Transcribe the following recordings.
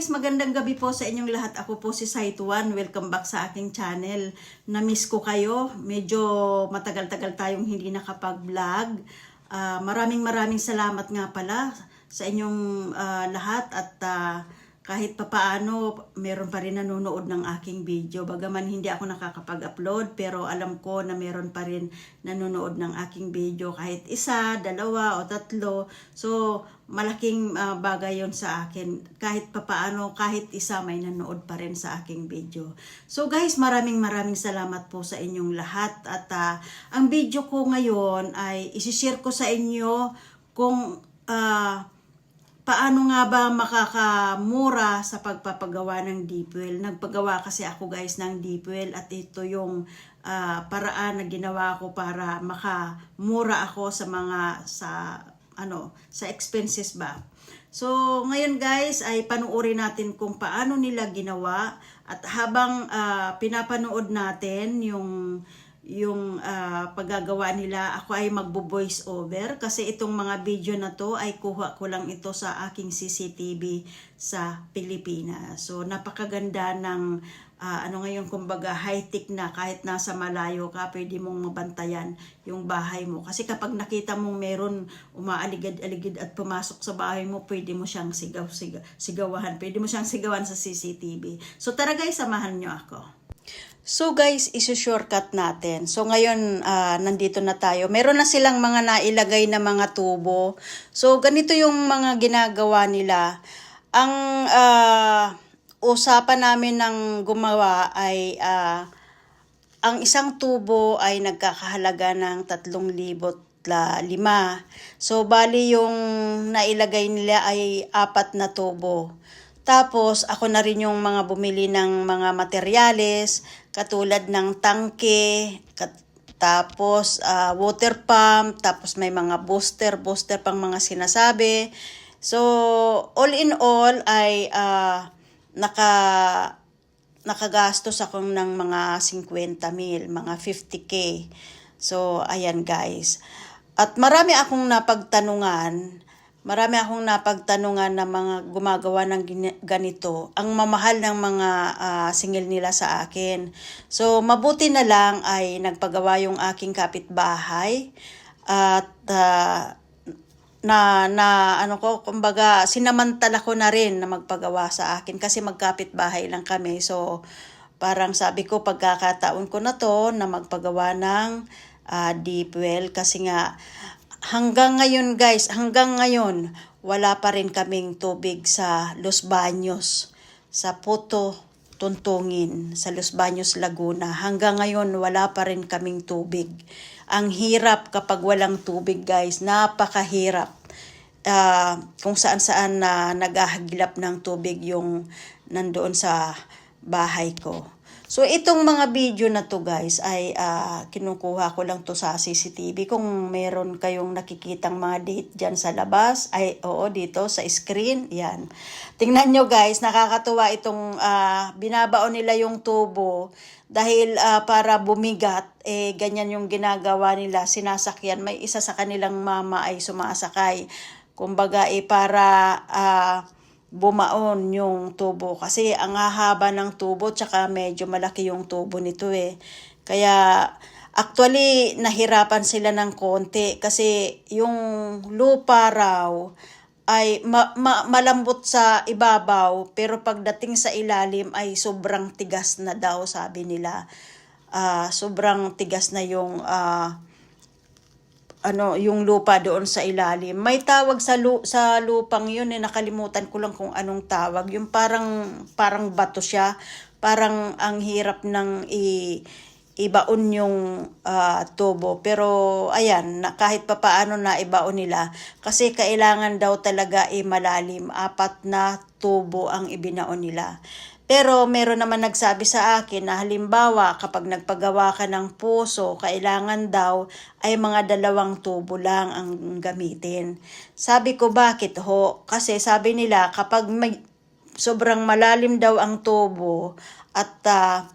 guys, magandang gabi po sa inyong lahat. Ako po si One. Welcome back sa aking channel. Na-miss ko kayo. Medyo matagal-tagal tayong hindi nakapag-vlog. Ah, maraming maraming salamat nga pala sa inyong ah, lahat at ah, kahit papaano meron pa rin nanonood ng aking video. Bagaman hindi ako nakakapag-upload pero alam ko na meron pa rin nanonood ng aking video kahit isa, dalawa o tatlo. So malaking ah, bagay yon sa akin. Kahit papaano, kahit isa may nanood pa rin sa aking video. So guys, maraming maraming salamat po sa inyong lahat. At ah, ang video ko ngayon ay isishare ko sa inyo kung ah, paano nga ba makakamura sa pagpapagawa ng deep well. Nagpagawa kasi ako guys ng deep well at ito yung ah, paraan na ginawa ko para makamura ako sa mga sa ano sa expenses ba. So ngayon guys ay panuorin natin kung paano nila ginawa at habang ah, pinapanood natin yung yung ah, paggagawa nila, ako ay magbo-voice over kasi itong mga video na to ay kuha ko lang ito sa aking CCTV sa Pilipinas. So napakaganda ng ah, ano ngayon kumbaga high-tech na kahit nasa malayo ka pwede mong mabantayan yung bahay mo. Kasi kapag nakita mong meron umaaligid-aligid at pumasok sa bahay mo, pwede mo siyang sigaw, sigaw, sigawahan. Pwede mo siyang sigawan sa CCTV. So tara guys, samahan nyo ako. So guys, isu-shortcut natin. So ngayon, ah, nandito na tayo. Meron na silang mga nailagay na mga tubo. So ganito yung mga ginagawa nila. Ang ah, usapan namin ng gumawa ay ah, ang isang tubo ay nagkakahalaga ng 3,000 la lima. So, bali yung nailagay nila ay apat na tubo. Tapos, ako na rin yung mga bumili ng mga materyales, katulad ng tangke, kat- tapos ah, water pump, tapos may mga booster, booster pang mga sinasabi. So, all in all ay ah, naka nakagastos ako ng mga 50 mil, mga 50k. So, ayan guys. At marami akong napagtanungan, marami akong napagtanungan na mga gumagawa ng ganito, ang mamahal ng mga ah, singil nila sa akin. So, mabuti na lang ay nagpagawa yung aking kapitbahay at ah, na na ano ko kumbaga sinamantala ko na rin na magpagawa sa akin kasi magkapit bahay lang kami so parang sabi ko pagkakataon ko na to na magpagawa ng ah, deep well kasi nga hanggang ngayon guys hanggang ngayon wala pa rin kaming tubig sa Los Baños sa Puto Tuntungin sa Los Baños, Laguna. Hanggang ngayon, wala pa rin kaming tubig. Ang hirap kapag walang tubig, guys. Napakahirap. Ah, kung saan-saan na naghahagilap ng tubig yung nandoon sa bahay ko. So, itong mga video na to guys ay ah, kinukuha ko lang to sa CCTV. Kung meron kayong nakikitang mga date dyan sa labas, ay oo dito sa screen, yan. Tingnan nyo guys, nakakatuwa itong ah, binabaon nila yung tubo dahil ah, para bumigat, eh ganyan yung ginagawa nila, sinasakyan. May isa sa kanilang mama ay sumasakay. Kumbaga eh para ah, bumaon yung tubo kasi ang hahaba ng tubo tsaka medyo malaki yung tubo nito eh. Kaya actually nahirapan sila ng konti kasi yung lupa raw ay ma- ma- malambot sa ibabaw pero pagdating sa ilalim ay sobrang tigas na daw sabi nila. Ah, sobrang tigas na yung ah, ano yung lupa doon sa ilalim. May tawag sa lu- sa lupang yun eh nakalimutan ko lang kung anong tawag. Yung parang parang bato siya. Parang ang hirap ng i ibaon yung ah, tubo. Pero ayan, na, kahit papaano na ibaon nila kasi kailangan daw talaga i malalim. Apat na tubo ang ibinaon nila. Pero meron naman nagsabi sa akin na halimbawa kapag nagpagawa ka ng puso, kailangan daw ay mga dalawang tubo lang ang gamitin. Sabi ko bakit ho? Kasi sabi nila kapag may sobrang malalim daw ang tubo at ah,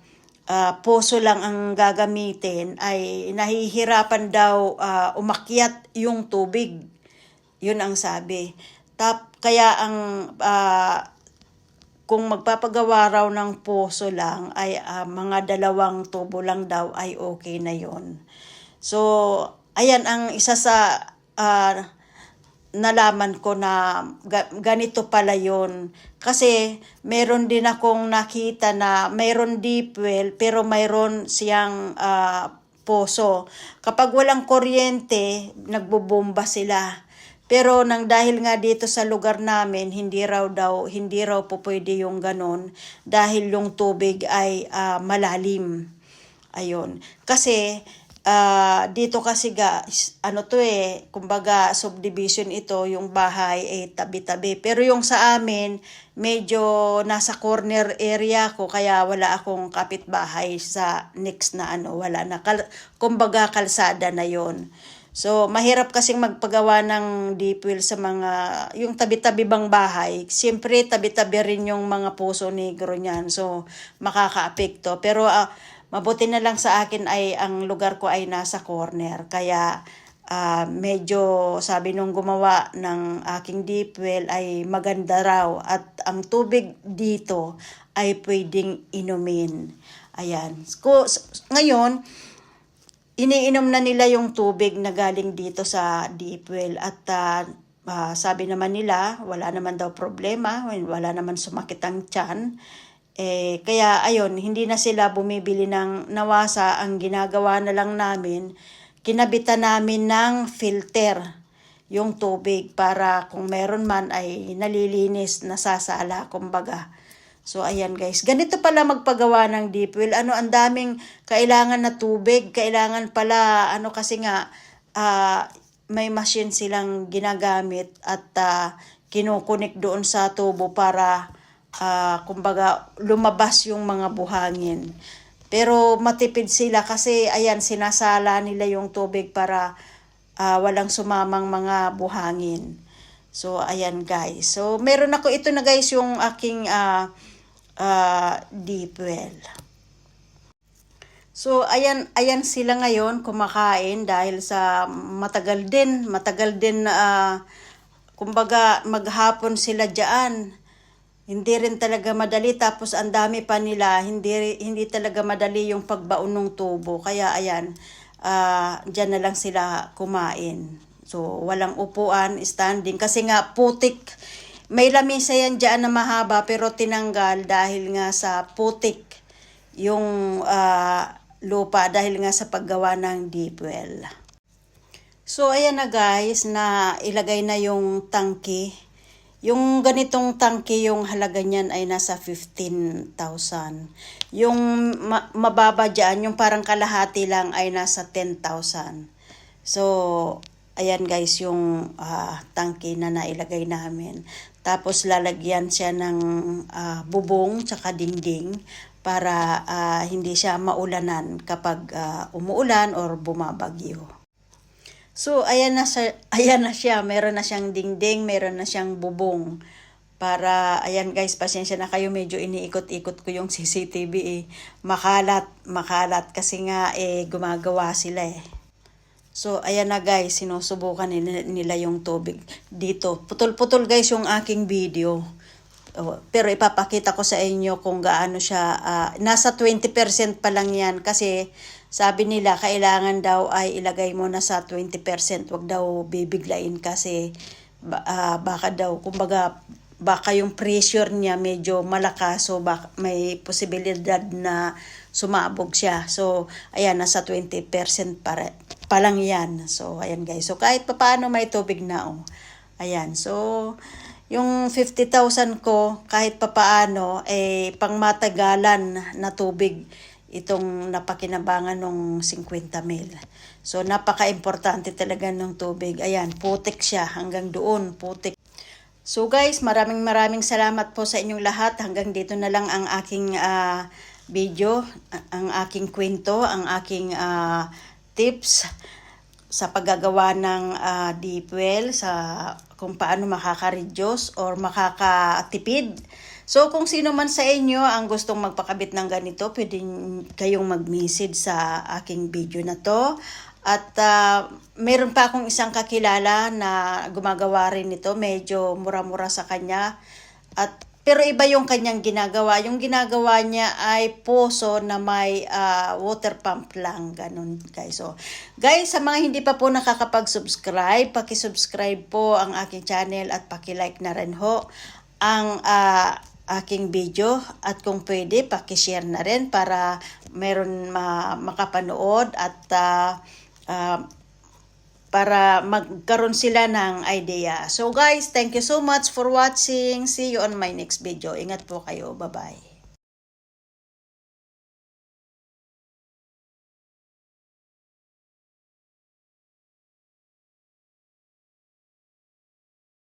ah, puso lang ang gagamitin ay nahihirapan daw ah, umakyat yung tubig. Yun ang sabi. Tap, kaya ang ah, kung magpapagawa raw ng poso lang ay ah, mga dalawang tubo lang daw ay okay na yon. So, ayan ang isa sa ah, nalaman ko na ga- ganito pala yon kasi meron din akong nakita na mayroon deep well pero mayroon siyang ah, poso. Kapag walang kuryente, nagbubomba sila. Pero nang dahil nga dito sa lugar namin, hindi raw daw, hindi raw po pwede yung ganon dahil yung tubig ay ah, malalim. Ayun. Kasi ah, dito kasi guys, ano to eh, kumbaga subdivision ito, yung bahay eh tabi-tabi. Pero yung sa amin, medyo nasa corner area ko kaya wala akong kapitbahay sa next na ano, wala na. Kal- kumbaga kalsada na yon. So, mahirap kasing magpagawa ng deep well sa mga, yung tabi-tabi bang bahay. Siyempre, tabi-tabi rin yung mga puso negro niyan. So, makaka-apekto. Pero, ah, mabuti na lang sa akin ay ang lugar ko ay nasa corner. Kaya, ah, medyo sabi nung gumawa ng aking deep well ay maganda raw. At ang tubig dito ay pwedeng inumin. Ayan. Ko, ngayon, iniinom na nila yung tubig na galing dito sa deep well at ah, ah, sabi naman nila wala naman daw problema wala naman sumakit ang tiyan. Eh kaya ayon hindi na sila bumibili ng nawasa. Ang ginagawa na lang namin kinabitan namin ng filter yung tubig para kung meron man ay nalilinis nasasala kumbaga So, ayan guys. Ganito pala magpagawa ng deep well. Ano, ang daming kailangan na tubig. Kailangan pala, ano kasi nga, ah, may machine silang ginagamit at uh, kinukunik doon sa tubo para, ah, kumbaga, lumabas yung mga buhangin. Pero matipid sila kasi, ayan, sinasala nila yung tubig para ah, walang sumamang mga buhangin. So, ayan guys. So, meron ako ito na guys yung aking ah, ah, deep well. So, ayan, ayan sila ngayon kumakain dahil sa matagal din, matagal din na, ah, kumbaga, maghapon sila dyan. Hindi rin talaga madali, tapos ang dami pa nila, hindi, hindi talaga madali yung pagbaon ng tubo. Kaya, ayan, ah, dyan na lang sila kumain. So, walang upuan, standing, kasi nga putik, may lamisa yan dyan na mahaba pero tinanggal dahil nga sa putik yung ah, lupa dahil nga sa paggawa ng deep well. So ayan na guys na ilagay na yung tangke. Yung ganitong tangke yung halaga niyan ay nasa 15,000. Yung ma- mababa dyan, yung parang kalahati lang ay nasa 10,000. So ayan guys yung ah, tangke na nailagay namin. Tapos lalagyan siya ng ah, bubong tsaka dingding para ah, hindi siya maulanan kapag ah, umuulan or bumabagyo. So ayan na siya, ayan na siya, meron na siyang dingding, meron na siyang bubong. Para, ayan guys, pasensya na kayo, medyo iniikot-ikot ko yung CCTV eh. Makalat, makalat kasi nga eh gumagawa sila eh. So, ayan na guys, sinusubukan nila, nila yung tubig dito. Putol-putol guys yung aking video. Oh, pero ipapakita ko sa inyo kung gaano siya. ah, nasa 20% pa lang yan kasi sabi nila kailangan daw ay ilagay mo na sa 20%. Wag daw bibiglain kasi ah, baka daw, kumbaga baka yung pressure niya medyo malakas so may posibilidad na sumabog siya. So, ayan, nasa 20% para, pa lang yan. So, ayan guys. So, kahit papaano may tubig na, oh. Ayan. So, yung 50,000 ko, kahit papaano, eh, pangmatagalan na tubig itong napakinabangan ng 50 mil. So, napaka-importante talaga ng tubig. Ayan, putik siya hanggang doon, putik. So guys, maraming maraming salamat po sa inyong lahat. Hanggang dito na lang ang aking ah, video, ang aking kwento, ang aking ah, tips sa paggagawa ng ah, deep well, sa kung paano makaka-reduce or makakatipid. So kung sino man sa inyo ang gustong magpakabit ng ganito, pwede kayong mag-message sa aking video na to. At ah, meron pa akong isang kakilala na gumagawa rin nito, medyo mura-mura sa kanya. At Pero iba yung kanyang ginagawa. Yung ginagawa niya ay poso na may ah, water pump lang. Ganun, guys. So, guys, sa mga hindi pa po nakakapag-subscribe, paki-subscribe po ang aking channel at paki-like na rin ho ang ah, aking video at kung pwede, paki-share na rin para meron ma- makapanood at ah, ah, para magkaroon sila ng idea. So guys, thank you so much for watching. See you on my next video. Ingat po kayo. Bye-bye.